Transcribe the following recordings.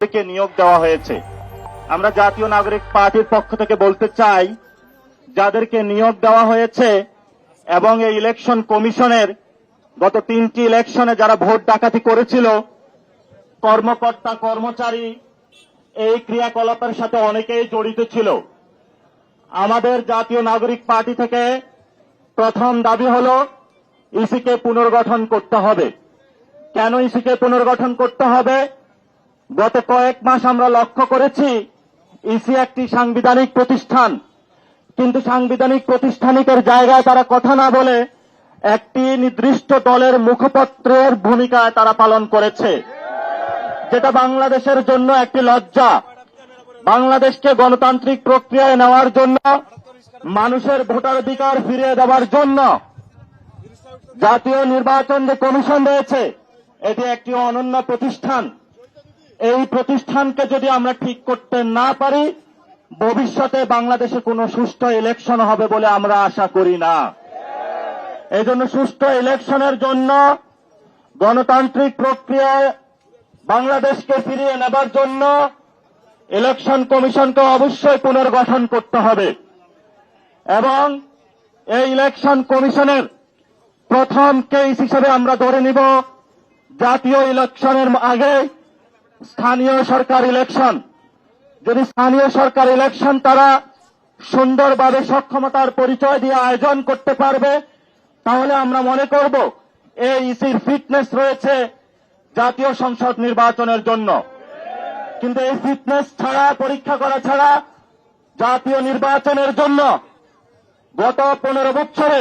কে নিয়োগ দেওয়া হয়েছে। আমরা জাতীয় নাগরিক পার্টির পক্ষ থেকে বলতে চাই, যাদেরকে নিয়োগ দেওয়া হয়েছে এবং এই ইলেকশন কমিশনের গত তিনটি ইলেকশনে যারা ভোট ডাকাতি করেছিল, কর্মকর্তা, কর্মচারী এই ক্রিয়াকলাপের সাথে অনেকেই জড়িত ছিল। আমাদের জাতীয় নাগরিক পার্টি থেকে প্রথম দাবি হলো, ইসিকে পুনর্গঠন করতে হবে। কেন ইসিকে পুনর্গঠন করতে হবে? গত কয়েক মাস আমরা লক্ষ্য করেছি, ইসি একটি সাংবিধানিক প্রতিষ্ঠান। কিন্তু সাংবিধানিক প্রতিষ্ঠানিকের জায়গায় তারা কথা না বলে একটি নির্দিষ্ট দলের মুখপত্রের ভূমিকায় তারা পালন করেছে। যেটা বাংলাদেশের জন্য একটি লজ্জা। বাংলাদেশকে গণতান্ত্রিক প্রক্রিয়ায় নেওয়ার জন্য, মানুষের ভোটাধিকার ফিরিয়ে দেওয়ার জন্য জাতীয় নির্বাচন যে কমিশন রয়েছে, এটি একটি অনন্য প্রতিষ্ঠান। এই প্রতিষ্ঠানকে যদি আমরা ঠিক করতে না পারি, ভবিষ্যতে বাংলাদেশে কোনো সুষ্ঠু ইলেকশন হবে বলে আমরা আশা করি না। এই জন্য সুষ্ঠু ইলেকশনের জন্য গণতান্ত্রিক প্রক্রিয়ায় বাংলাদেশকে ফিরিয়ে নেবার জন্য ইলেকশন কমিশনকে অবশ্যই পুনর্গঠন করতে হবে। এবং এই ইলেকশন কমিশনের প্রথম কেস হিসেবে আমরা ধরে নিব, জাতীয় ইলেকশনের আগে স্থানীয় সরকার ইলেকশন যদি স্থানীয় সরকার ইলেকশন তারা সুন্দরভাবে সক্ষমতার পরিচয় দিয়ে আয়োজন করতে পারবে, তাহলে আমরা মনে করব এই ইসির ফিটনেস রয়েছে জাতীয় সংসদ নির্বাচনের জন্য। কিন্তু এই ফিটনেস ছাড়া, পরীক্ষা করা ছাড়া জাতীয় নির্বাচনের জন্য গত পনেরো বছরে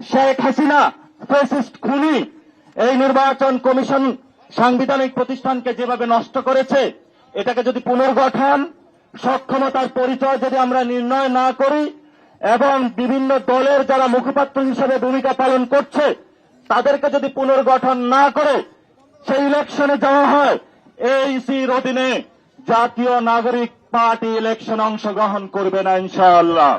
শেখ হাসিনা ফেসিস্ট খুনি এই নির্বাচন কমিশন সাংবিধানিক প্রতিষ্ঠানকে যেভাবে নষ্ট করেছে, এটাকে যদি পুনর্গঠন, সক্ষমতার পরিচয় যদি আমরা নির্ণয় না করি, এবং বিভিন্ন দলের যারা মুখপাত্র হিসেবে ভূমিকা পালন করছে, তাদেরকে যদি পুনর্গঠন না করে, সেই ইলেকশনে যাওয়া হয় এইসির অধীনে জাতীয় নাগরিক পার্টি ইলেকশন অংশগ্রহণ করবে না ইনশাআল্লাহ।